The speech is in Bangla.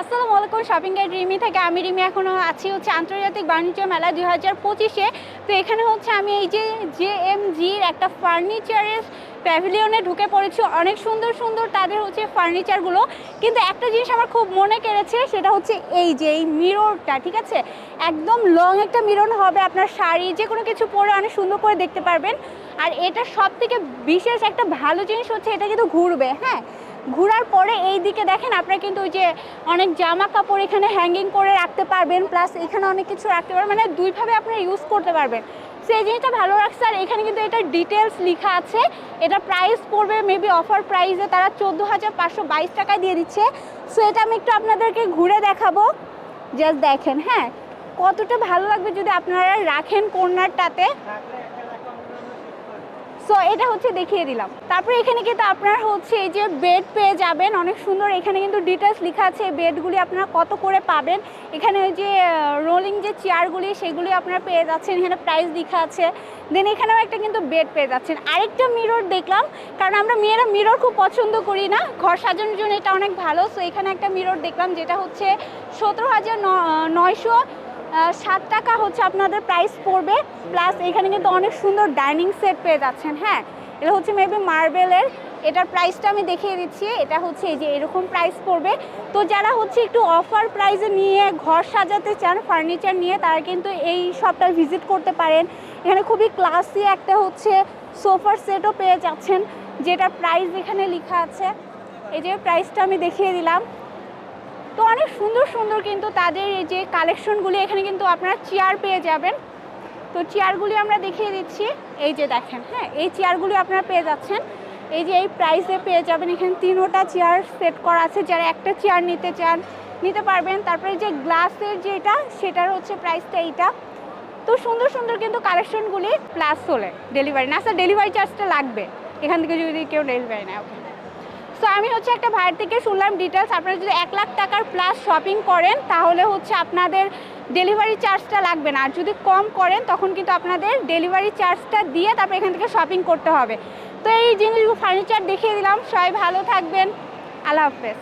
আসসালামু আলাইকুম শপিং গাইড রিমি থেকে। আমি রিমি এখনও আছি হচ্ছে আন্তর্জাতিক বাণিজ্য মেলা দুই হাজার পঁচিশে। তো এখানে হচ্ছে আমি এই যে জে এম জির একটা ফার্নিচারের প্যাভিলিয়নে ঢুকে পড়েছি। অনেক সুন্দর সুন্দর তাদের হচ্ছে ফার্নিচারগুলো কিন্তু একটা জিনিস আমার খুব মনে কেড়েছে, সেটা হচ্ছে এই যে এই মিররটা ঠিক আছে? একদম লং একটা মিরর হবে আপনার শাড়ি, যে কোনো কিছু পরে অনেক সুন্দর করে দেখতে পারবেন। আর এটা সব থেকে বিশেষ একটা ভালো জিনিস হচ্ছে এটা কিন্তু ঘুরবে হ্যাঁ? ঘোরার পরে এই দিকে দেখেন আপনারা কিন্তু ওই যে অনেক জামা কাপড় এখানে হ্যাঙ্গিং করে রাখতে পারবেন প্লাস এখানে অনেক কিছু রাখতে পারবেন মানে দুইভাবে আপনারা ইউজ করতে পারবেন। সো এই জিনিসটা ভালো রাখছে আর এখানে কিন্তু এটা ডিটেলস লেখা আছে। এটা প্রাইস পড়বে মেবি অফার প্রাইসে তারা চোদ্দ হাজার পাঁচশো বাইশ টাকায় দিয়ে দিচ্ছে। সো এটা আমি একটু আপনাদেরকে ঘুরে দেখাবো। জাস্ট দেখেন হ্যাঁ কতটা ভালো লাগবে যদি আপনারা রাখেন কর্নারটাতে সো এটা হচ্ছে দেখিয়ে দিলাম। তারপরে এখানে কিন্তু আপনার হচ্ছে এই যে বেড পেয়ে যাবেন, অনেক সুন্দর। এখানে কিন্তু ডিটেলস লেখা আছে বেডগুলি আপনারা কত করে পাবেন। এখানে ওই যে রোলিং যে চেয়ারগুলি সেগুলি আপনারা পেয়ে যাচ্ছেন। এখানে প্রাইস লেখা আছে। দেন এখানেও একটা কিন্তু বেড পেয়ে যাচ্ছেন। আরেকটা মিরর দেখলাম, কারণ আমরা মেয়েরা মিরর খুব পছন্দ করি না। ঘর সাজানোর জন্য এটা অনেক ভালো। সো এখানে একটা মিরর দেখলাম, যেটা হচ্ছে সতেরো হাজার নয়শো সাত টাকা হচ্ছে আপনাদের প্রাইস পড়বে। প্লাস এখানে কিন্তু অনেক সুন্দর ডাইনিং সেট পেয়ে যাচ্ছেন হ্যাঁ? এটা হচ্ছে মেবি মার্বেলের এটার প্রাইসটা আমি দেখিয়ে দিচ্ছি। এটা হচ্ছে এই যে এরকম প্রাইস পড়বে। তো যারা হচ্ছে একটু অফার প্রাইসে নিয়ে ঘর সাজাতে চান ফার্নিচার নিয়ে, তারা কিন্তু এই শপটা ভিজিট করতে পারেন। এখানে খুবই ক্লাসি একটা হচ্ছে সোফার সেটও পেয়ে যাচ্ছেন যেটার প্রাইস এখানে লেখা আছে। এই যে প্রাইসটা আমি দেখিয়ে দিলাম। তো অনেক সুন্দর সুন্দর কিন্তু তাদের এই যে কালেকশনগুলি এখানে কিন্তু আপনারা চেয়ার পেয়ে যাবেন। তো চেয়ারগুলি আমরা দেখিয়ে দিচ্ছি। এই যে দেখেন হ্যাঁ এই চেয়ারগুলি আপনারা পেয়ে যাচ্ছেন। এই যে এই প্রাইসে পেয়ে যাবেন। এখানে তিনোটা চেয়ার সেট করা আছে। যারা একটা চেয়ার নিতে চান, নিতে পারবেন। তারপরে যে গ্লাসের যেটা, সেটার হচ্ছে প্রাইসটা এইটা। তো সুন্দর সুন্দর কিন্তু কালেকশনগুলি প্লাস হলে ডেলিভারি না স্যার ডেলিভারি চার্জটা লাগবে। এখান থেকে যদি কেউ ডেলিভারি নেয় ওকে আমি হচ্ছে একটা ভাইয়ের থেকে শুনলাম ডিটেলস আপনারা যদি এক লাখ টাকার প্লাস শপিং করেন, তাহলে হচ্ছে আপনাদের ডেলিভারি চার্জটা লাগবে না। আর যদি কম করেন, তখন কিন্তু আপনাদের ডেলিভারি চার্জটা দিয়ে তারপর এখান থেকে শপিং করতে হবে। তো এই জিনিসগুলো ফার্নিচার দেখিয়ে দিলাম। সবাই ভালো থাকবেন। আল্লাহ হাফেজ।